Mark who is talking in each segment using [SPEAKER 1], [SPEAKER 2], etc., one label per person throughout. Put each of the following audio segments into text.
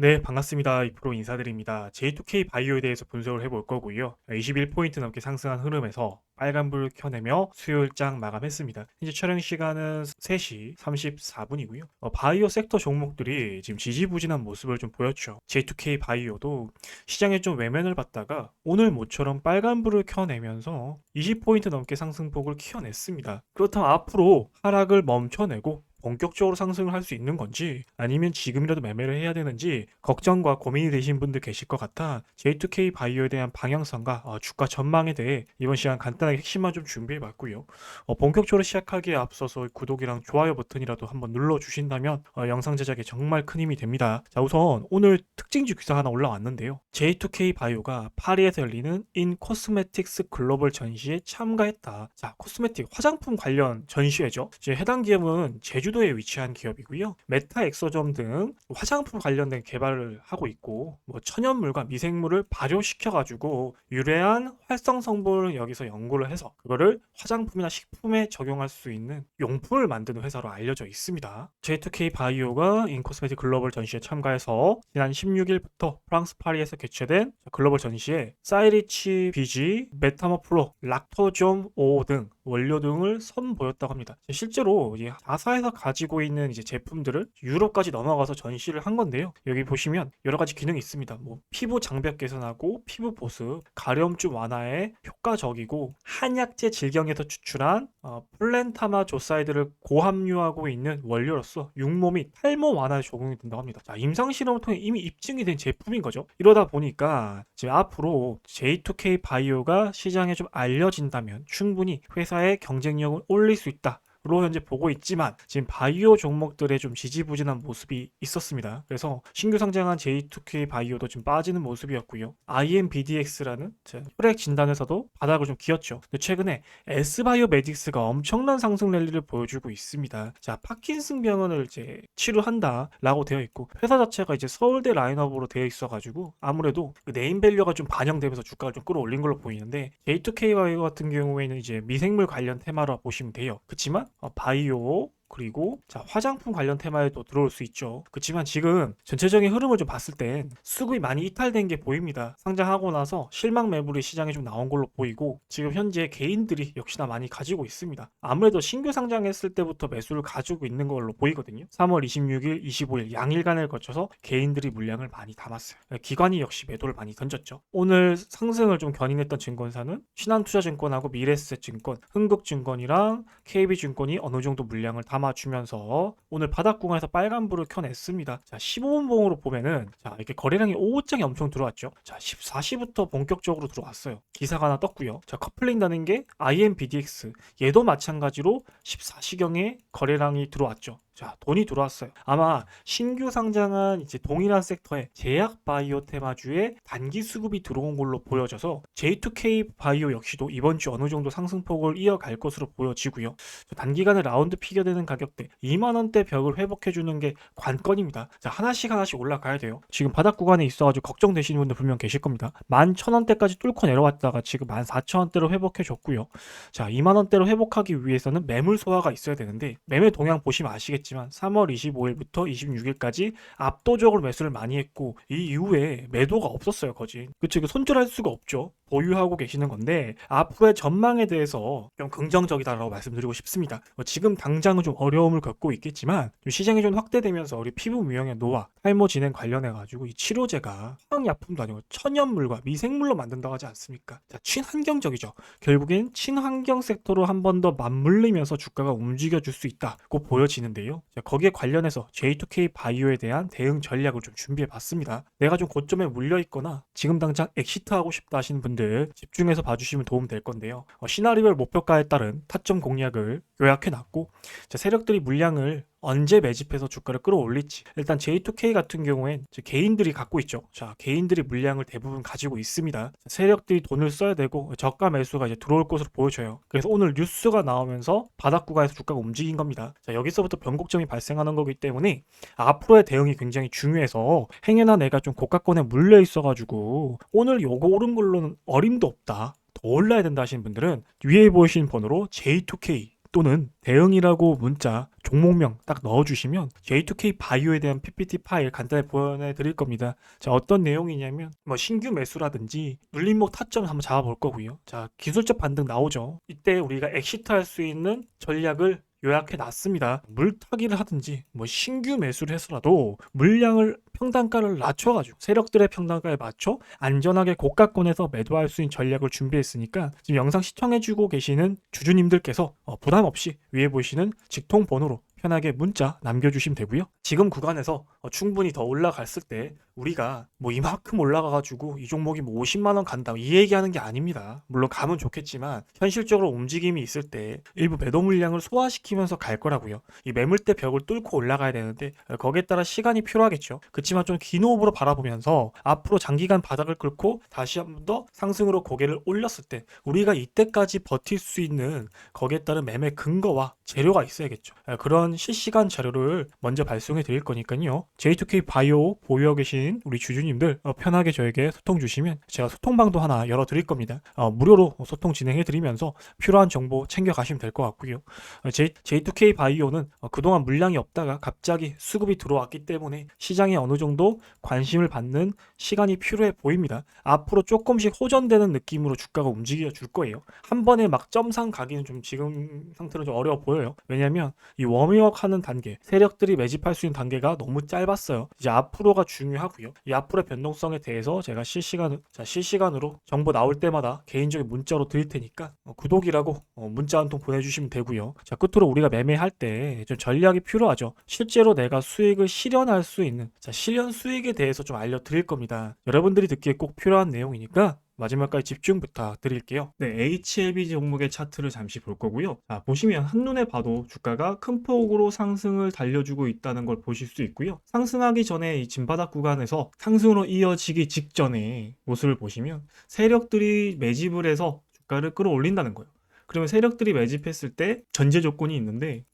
[SPEAKER 1] 네, 반갑습니다. 이프로 인사드립니다. J2K 바이오에 대해서 분석을 해볼 거고요. 21포인트 넘게 상승한 흐름에서 빨간불 켜내며 수요일장 마감했습니다. 이제 촬영 시간은 3시 34분이고요. 바이오 섹터 종목들이 지금 지지부진한 모습을 좀 보였죠. J2K 바이오도 시장에 좀 외면을 받다가 오늘 모처럼 빨간불을 켜내면서 20포인트 넘게 상승폭을 키워냈습니다. 그렇다면 앞으로 하락을 멈춰내고 본격적으로 상승을 할 수 있는 건지 아니면 지금이라도 매매를 해야 되는지 걱정과 고민이 되신 분들 계실 것 같아 J2K 바이오에 대한 방향성과 어, 주가 전망에 대해 이번 시간 간단하게 핵심만 좀 준비해 봤고요. 어, 본격적으로 시작하기에 앞서서 구독이랑 좋아요 버튼이라도 한번 눌러 주신다면 어, 영상 제작에 정말 큰 힘이 됩니다. 자 우선 오늘 특징주 기사 하나 올라왔는데요. J2K 바이오가 파리에서 열리는 인 코스메틱스 글로벌 전시에 참가했다. 자 코스메틱 화장품 관련 전시회죠. 이제 해당 기업은 제주 제주도에 위치한 기업이고요. 메타 엑소점 등 화장품 관련된 개발을 하고 있고 뭐 천연물과 미생물을 발효시켜 가지고 유래한 활성 성분을 여기서 연구를 해서 그거를 화장품이나 식품에 적용할 수 있는 용품을 만드는 회사로 알려져 있습니다. J2K 바이오가 인코스메틱 글로벌 전시에 참가해서 지난 16일부터 프랑스 파리에서 개최된 글로벌 전시에 사이리치 비지, 메타모플로, 락토좀 5등 원료 등을 선보였다고 합니다. 실제로 이 아사에서 가지고 있는 이제 제품들을 유럽까지 넘어가서 전시를 한 건데요. 여기 보시면 여러 가지 기능이 있습니다. 뭐 피부 장벽 개선하고 피부 보습, 가려움증 완화에 효과적이고 한약재 질경에서 추출한 어, 플랜타마 조사이드를 고함유하고 있는 원료로서 육모 및 탈모 완화에 적용이 된다고 합니다. 자, 임상 실험을 통해 이미 입증이 된 제품인 거죠. 이러다 보니까 지금 앞으로 J2K 바이오가 시장에 좀 알려진다면 충분히 회사의 경쟁력을 올릴 수 있다. 로 현재 보고 있지만 지금 바이오 종목들의 좀 지지부진한 모습이 있었습니다. 그래서 신규 상장한 J2K 바이오도 좀 빠지는 모습이었고요. IMBDX라는 혈액 진단에서도 바닥을 좀 기었죠. 근데 최근에 S바이오 메딕스가 엄청난 상승 랠리를 보여주고 있습니다. 자, 파킨슨 병원을 이제 치료한다라고 되어 있고 회사 자체가 이제 서울대 라인업으로 되어 있어가지고 아무래도 그 네임밸류가 좀 반영되면서 주가를 좀 끌어올린 걸로 보이는데 J2K 바이오 같은 경우에는 이제 미생물 관련 테마로 보시면 돼요. 그렇지만 어, 바이오 그리고 자 화장품 관련 테마에도 들어올 수 있죠. 그렇지만 지금 전체적인 흐름을 좀 봤을 땐 수급이 많이 이탈된 게 보입니다. 상장하고 나서 실망 매물이 시장에 좀 나온 걸로 보이고 지금 현재 개인들이 역시나 많이 가지고 있습니다. 아무래도 신규 상장했을 때부터 매수를 가지고 있는 걸로 보이거든요. 3월 26일, 25일 양일간을 거쳐서 개인들이 물량을 많이 담았어요. 기관이 역시 매도를 많이 던졌죠. 오늘 상승을 좀 견인했던 증권사는 신한투자증권하고 미래에셋증권, 흥국증권이랑 KB증권이 어느 정도 물량을 담 담아주면서 오늘 바닥 구간에서 빨간불을 켜냈습니다. 자, 15분 봉으로 보면은 자, 이렇게 거래량이 5장이 엄청 들어왔죠. 자, 14시부터 본격적으로 들어왔어요. 기사가 하나 떴고요. 자, 커플링 다는 게 IMBDX 얘도 마찬가지로 14시경에 거래량이 들어왔죠. 자, 돈이 들어왔어요. 아마 신규 상장한 이제 동일한 섹터의 제약 바이오 테마주에 단기 수급이 들어온 걸로 보여져서 J2K 바이오 역시도 이번 주 어느 정도 상승폭을 이어갈 것으로 보여지고요. 단기간에 라운드 피겨되는 가격대 2만 원대 벽을 회복해 주는 게 관건입니다. 자, 하나씩 하나씩 올라가야 돼요. 지금 바닥 구간에 있어 가지고 걱정되시는 분들 분명 계실 겁니다. 11,000원대까지 뚫고 내려왔다가 지금 14,000원대로 회복해 줬고요. 자, 2만 원대로 회복하기 위해서는 매물 소화가 있어야 되는데 매매 동향 보시면 아시겠지 만 있지만 3월 25일부터 26일까지 압도적으로 매수를 많이 했고 이 이후에 매도가 없었어요 거진. 그쵸 그 손절할 수가 없죠 보유하고 계시는 건데 앞으로의 전망에 대해서 좀 긍정적이다라고 말씀드리고 싶습니다. 뭐 지금 당장은 좀 어려움을 겪고 있겠지만 좀 시장이 좀 확대되면서 우리 피부 미용의 노화, 탈모 진행 관련해 가지고 이 치료제가 화학약품도 아니고 천연물과 미생물로 만든다고 하지 않습니까? 자, 친환경적이죠. 결국엔 친환경 섹터로 한 번 더 맞물리면서 주가가 움직여 줄 수 있다고 보여지는데요. 자, 거기에 관련해서 J2K 바이오에 대한 대응 전략을 좀 준비해 봤습니다. 내가 좀 고점에 물려 있거나 지금 당장 엑시트하고 싶다 하시는 분들 부분들 집중해서 봐주시면 도움 될 건데요. 어, 시나리오별 목표가에 따른 타점 공략을 요약해 놨고 세력들이 물량을 언제 매집해서 주가를 끌어올릴지 일단 J2K 같은 경우엔 개인들이 갖고 있죠. 자 개인들이 물량을 대부분 가지고 있습니다. 세력들이 돈을 써야 되고 저가 매수가 이제 들어올 것으로 보여져요. 그래서 오늘 뉴스가 나오면서 바닥 구간에서 주가가 움직인 겁니다. 자 여기서부터 변곡점이 발생하는 거기 때문에 앞으로의 대응이 굉장히 중요해서 행여나 내가 좀 고가권에 물려 있어가지고 오늘 요거 오른 걸로는 어림도 없다. 더 올라야 된다 하시는 분들은 위에 보이신 번호로 J2K 또는 대응이라고 문자 종목명 딱 넣어주시면 J2K 바이오에 대한 PPT 파일 간단히 보여내 드릴 겁니다. 자 어떤 내용이냐면 뭐 신규 매수라든지 눌림목 타점을 한번 잡아볼 거고요. 자 기술적 반등 나오죠. 이때 우리가 엑시트 할 수 있는 전략을 요약해 놨습니다. 물타기를 하든지 뭐 신규 매수를 해서라도 물량을 평단가를 낮춰가지고 세력들의 평단가에 맞춰 안전하게 고가권에서 매도할 수 있는 전략을 준비했으니까 지금 영상 시청해주고 계시는 주주님들께서 어, 부담 없이 위에 보시는 직통 번호로 편하게 문자 남겨주시면 되고요. 지금 구간에서 어, 충분히 더 올라갔을 때 우리가 뭐 이만큼 올라가가지고 이 종목이 뭐 50만 원 간다 이 얘기하는 게 아닙니다. 물론 가면 좋겠지만 현실적으로 움직임이 있을 때 일부 매도 물량을 소화시키면서 갈 거라고요. 이 매물대 벽을 뚫고 올라가야 되는데 어, 거기에 따라 시간이 필요하겠죠. 그렇지만 좀 긴 호흡으로 바라보면서 앞으로 장기간 바닥을 긁고 다시 한 번 더 상승으로 고개를 올렸을 때 우리가 이때까지 버틸 수 있는 거기에 따른 매매 근거와 재료가 있어야겠죠. 어, 그런 실시간 자료를 먼저 발송해 드릴 거니까요. J2K 바이오 보유하고 계신 우리 주주님들 어, 편하게 저에게 소통 주시면 제가 소통방도 하나 열어 드릴 겁니다. 어, 무료로 소통 진행해 드리면서 필요한 정보 챙겨 가시면 될 것 같고요. 어, J, J2K 바이오는 어, 그동안 물량이 없다가 갑자기 수급이 들어왔기 때문에 시장에 어느 정도 관심을 받는 시간이 필요해 보입니다. 앞으로 조금씩 호전되는 느낌으로 주가가 움직여 줄 거예요. 한 번에 막 점상 가기는 좀 지금 상태는 좀 어려워 보여요. 왜냐면 이워 밍업 하는 단계, 세력들이 매집할 수 있는 단계가 너무 짧았어요. 이제 앞으로가 중요하고요. 이 앞으로의 변동성에 대해서 제가 실시간, 자, 실시간으로 정보 나올 때마다 개인적인 문자로 드릴 테니까 어, 구독이라고 어, 문자 한 통 보내주시면 되고요. 자, 끝으로 우리가 매매할 때 좀 전략이 필요하죠. 실제로 내가 수익을 실현할 수 있는 자, 실현 수익에 대해서 좀 알려드릴 겁니다. 여러분들이 듣기에 꼭 필요한 내용이니까 마지막까지 집중 부탁드릴게요. 네, HLB 종목의 차트를 잠시 볼 거고요. 자, 보시면 한눈에 봐도 주가가 큰 폭으로 상승을 달려주고 있다는 걸 보실 수 있고요. 상승하기 전에 이 진바닥 구간에서 상승으로 이어지기 직전에 모습을 보시면 세력들이 매집을 해서 주가를 끌어올린다는 거예요. 그러면 세력들이 매집했을 때 전제 조건이 있는데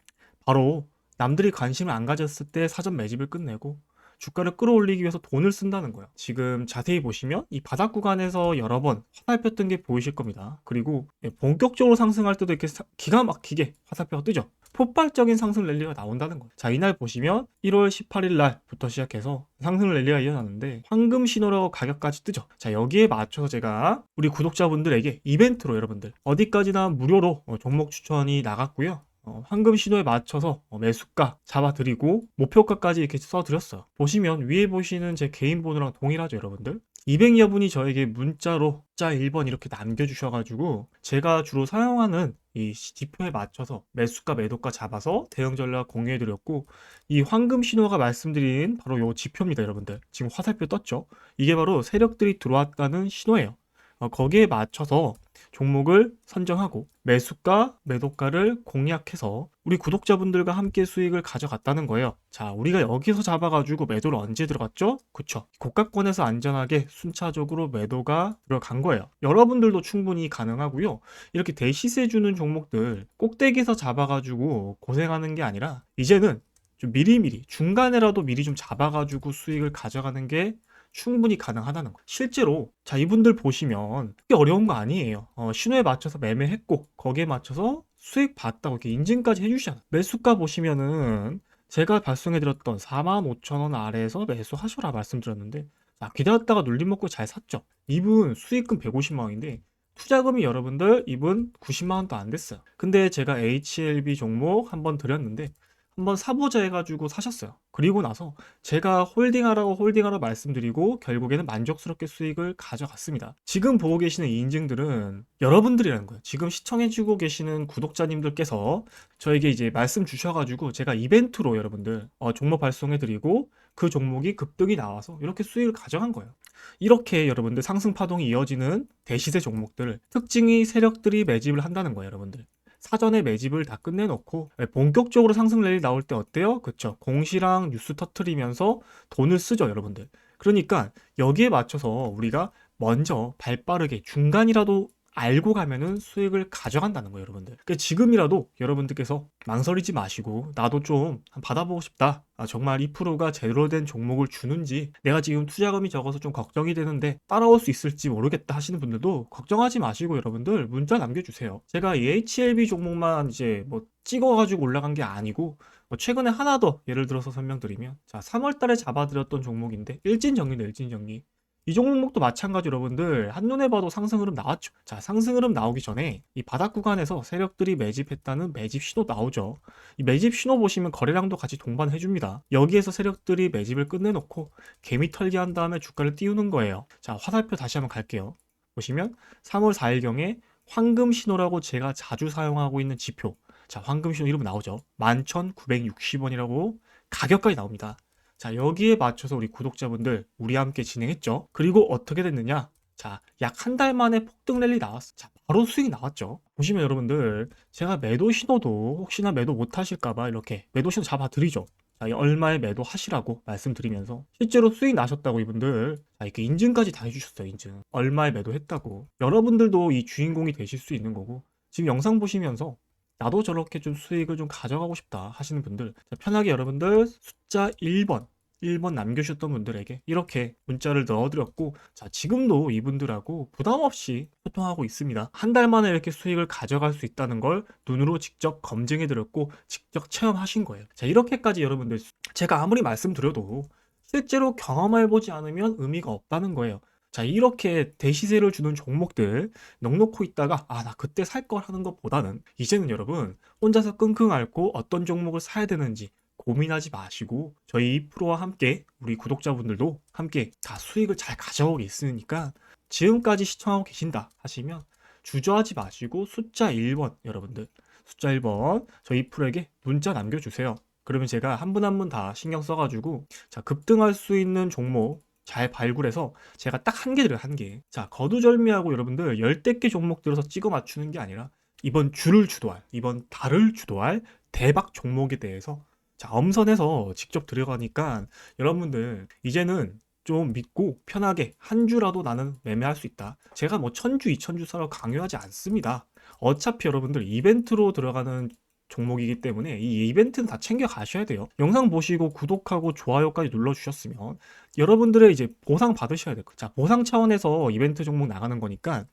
[SPEAKER 1] 바로 남들이 관심을 안 가졌을 때 사전 매집을 끝내고 주가를 끌어올리기 위해서 돈을 쓴다는 거예요. 지금 자세히 보시면 이 바닥 구간에서 여러 번 화살표 뜬게 보이실 겁니다. 그리고 예, 본격적으로 상승할 때도 이렇게 사- 기가 막히게 화살표가 뜨죠. 폭발적인 상승 랠리가 나온다는 거예요. 자, 이날 보시면 1월 18일 날부터 시작해서 상승 랠리가 일어나는데 황금 신호라고 가격까지 뜨죠. 자, 여기에 맞춰서 제가 우리 구독자분들에게 이벤트로 여러분들 어디까지나 무료로 어, 종목 추천이 나갔고요. 어, 황금 신호에 맞춰서 어, 매수가 잡아드리고 목표가까지 이렇게 써드렸어요. 보시면 위에 보시는 제 개인 번호랑 동일하죠, 여러분들. 200여 분이 저에게 문자로 자 1번 이렇게 남겨주셔가지고 제가 주로 사용하는 이 지표에 맞춰서 매수가 매도가 잡아서 대응 전략 공유해드렸고 이 황금 신호가 말씀드린 바로 요 지표입니다, 여러분들. 지금 화살표 떴죠? 이게 바로 세력들이 들어왔다는 신호예요. 어, 거기에 맞춰서 종목을 선정하고 매수가, 매도가를 공략해서 우리 구독자분들과 함께 수익을 가져갔다는 거예요. 자, 우리가 여기서 잡아가지고 매도를 언제 들어갔죠? 그쵸. 고가권에서 안전하게 순차적으로 매도가 들어간 거예요. 여러분들도 충분히 가능하고요. 이렇게 대시세 주는 종목들 꼭대기에서 잡아가지고 고생하는 게 아니라 이제는 좀 미리미리 중간에라도 미리 좀 잡아가지고 수익을 가져가는 게 충분히 가능하다는 거예요. 실제로 자 이분들 보시면 그게 어려운 거 아니에요. 어, 신호에 맞춰서 매매했고 거기에 맞춰서 수익 봤다고 이렇게 인증까지 해주시잖아요. 매수가 보시면은 제가 발송해드렸던 45,000원 아래에서 매수하셔라 말씀드렸는데 자, 기다렸다가 눌림 먹고 잘 샀죠. 이분 수익금 150만 원인데 투자금이 여러분들 이분 90만 원도 안 됐어요. 근데 제가 HLB 종목 한번 드렸는데 한번 사보자 해가지고 사셨어요. 그리고 나서 제가 홀딩하라고 홀딩하라고 말씀드리고 결국에는 만족스럽게 수익을 가져갔습니다. 지금 보고 계시는 이 인증들은 여러분들이라는 거예요. 지금 시청해주고 계시는 구독자님들께서 저에게 이제 말씀 주셔가지고 제가 이벤트로 여러분들 어, 종목 발송해드리고 그 종목이 급등이 나와서 이렇게 수익을 가져간 거예요. 이렇게 여러분들 상승 파동이 이어지는 대시세 종목들 특징이 세력들이 매집을 한다는 거예요, 여러분들. 사전에 매집을 다 끝내놓고 본격적으로 상승 랠리 나올 때 어때요? 그쵸? 공시랑 뉴스 터트리면서 돈을 쓰죠, 여러분들. 그러니까 여기에 맞춰서 우리가 먼저 발빠르게 중간이라도 알고 가면은 수익을 가져간다는 거예요, 여러분들. 그러니까 지금이라도 여러분들께서 망설이지 마시고 나도 좀 받아보고 싶다. 아, 정말 2%가 제대로 된 종목을 주는지 내가 지금 투자금이 적어서 좀 걱정이 되는데 따라올 수 있을지 모르겠다 하시는 분들도 걱정하지 마시고 여러분들 문자 남겨주세요. 제가 이 HLB 종목만 이제 뭐 찍어가지고 올라간 게 아니고 뭐 최근에 하나 더 예를 들어서 설명드리면 자 3월 달에 잡아드렸던 종목인데 일진정리네 일진정리 이 종목도 마찬가지 여러분들 한눈에 봐도 상승 흐름 나왔죠. 자, 상승 흐름 나오기 전에 이 바닥 구간에서 세력들이 매집했다는 매집 신호 나오죠. 이 매집 신호 보시면 거래량도 같이 동반해 줍니다. 여기에서 세력들이 매집을 끝내놓고 개미 털기 한 다음에 주가를 띄우는 거예요. 자, 화살표 다시 한번 갈게요. 보시면 3월 4일경에 황금 신호라고 제가 자주 사용하고 있는 지표. 자, 황금 신호 이름 나오죠. 11,960원이라고 가격까지 나옵니다. 자, 여기에 맞춰서 우리 구독자분들 우리 함께 진행했죠. 그리고 어떻게 됐느냐? 자, 약 한 달 만에 폭등 랠리 나왔어. 자, 바로 수익이 나왔죠. 보시면 여러분들, 제가 매도 신호도 혹시나 매도 못 하실까봐 이렇게 매도 신호 잡아 드리죠. 자, 이 얼마에 매도 하시라고 말씀드리면서 실제로 수익 나셨다고 이분들 자, 이렇게 인증까지 다 해주셨어요. 인증. 얼마에 매도했다고. 여러분들도 이 주인공이 되실 수 있는 거고 지금 영상 보시면서 나도 저렇게 좀 수익을 좀 가져가고 싶다 하시는 분들 자, 편하게 여러분들 숫자 1번 1번 남겨주셨던 분들에게 이렇게 문자를 넣어드렸고 자 지금도 이분들하고 부담 없이 소통하고 있습니다. 한 달 만에 이렇게 수익을 가져갈 수 있다는 걸 눈으로 직접 검증해드렸고 직접 체험하신 거예요. 자 이렇게까지 여러분들 제가 아무리 말씀드려도 실제로 경험해보지 않으면 의미가 없다는 거예요 자 이렇게 대시세를 주는 종목들 넉놓고 있다가 아 나 그때 살 걸 하는 것보다는 이제는 여러분 혼자서 끙끙 앓고 어떤 종목을 사야 되는지 고민하지 마시고 저희 2%와 함께 우리 구독자분들도 함께 다 수익을 잘 가져오고 있으니까 지금까지 시청하고 계신다 하시면 주저하지 마시고 숫자 1번 여러분들 숫자 1번 저희 2%에게 문자 남겨주세요. 그러면 제가 한 분 한 분 다 신경 써가지고 자 급등할 수 있는 종목 잘 발굴해서 제가 딱 한 개 드려요 한 개. 자 거두절미하고 여러분들 열댓 개 종목 들어서 찍어 맞추는 게 아니라 이번 주를 주도할 이번 달을 주도할 대박 종목에 대해서 자 엄선해서 직접 들어가니까 여러분들 이제는 좀 믿고 편하게 한 주라도 나는 매매할 수 있다. 제가 뭐 천주 이천주 사러 강요하지 않습니다. 어차피 여러분들 이벤트로 들어가는 종목이기 때문에 이 이벤트는 다 챙겨 가셔야 돼요. 영상 보시고 구독하고 좋아요까지 눌러주셨으면 여러분들의 이제 보상 받으셔야 돼요. 자, 보상 차원에서 이벤트 종목 나가는 거니까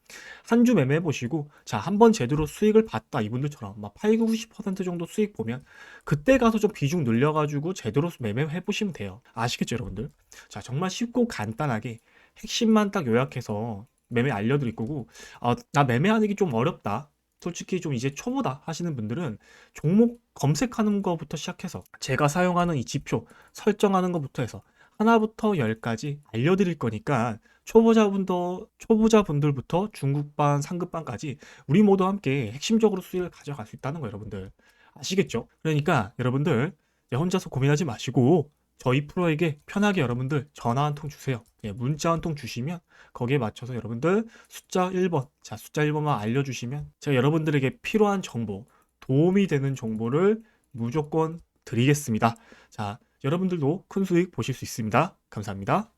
[SPEAKER 1] 한 주 매매해 보시고 자, 한 번 제대로 수익을 봤다. 이분들처럼 막 8, 90% 정도 수익 보면 그때 가서 좀 비중 늘려가지고 제대로 매매해 보시면 돼요. 아시겠죠, 여러분들? 자, 정말 쉽고 간단하게 핵심만 딱 요약해서 매매 알려드릴 거고, 아, 나 매매하는 게 좀 어렵다. 솔직히 좀 이제 초보다 하시는 분들은 종목 검색하는 것부터 시작해서 제가 사용하는 이 지표 설정하는 것부터 해서 하나부터 열까지 알려드릴 거니까 초보자분도 초보자분들부터 중급반 상급반까지 우리 모두 함께 핵심적으로 수익을 가져갈 수 있다는 거 여러분들 아시겠죠? 그러니까 여러분들 혼자서 고민하지 마시고 저희 프로에게 편하게 여러분들 전화 한 통 주세요. 예, 문자 한 통 주시면 거기에 맞춰서 여러분들 숫자 1번, 자 숫자 1번만 알려주시면 제가 여러분들에게 필요한 정보, 도움이 되는 정보를 무조건 드리겠습니다. 자, 여러분들도 큰 수익 보실 수 있습니다. 감사합니다.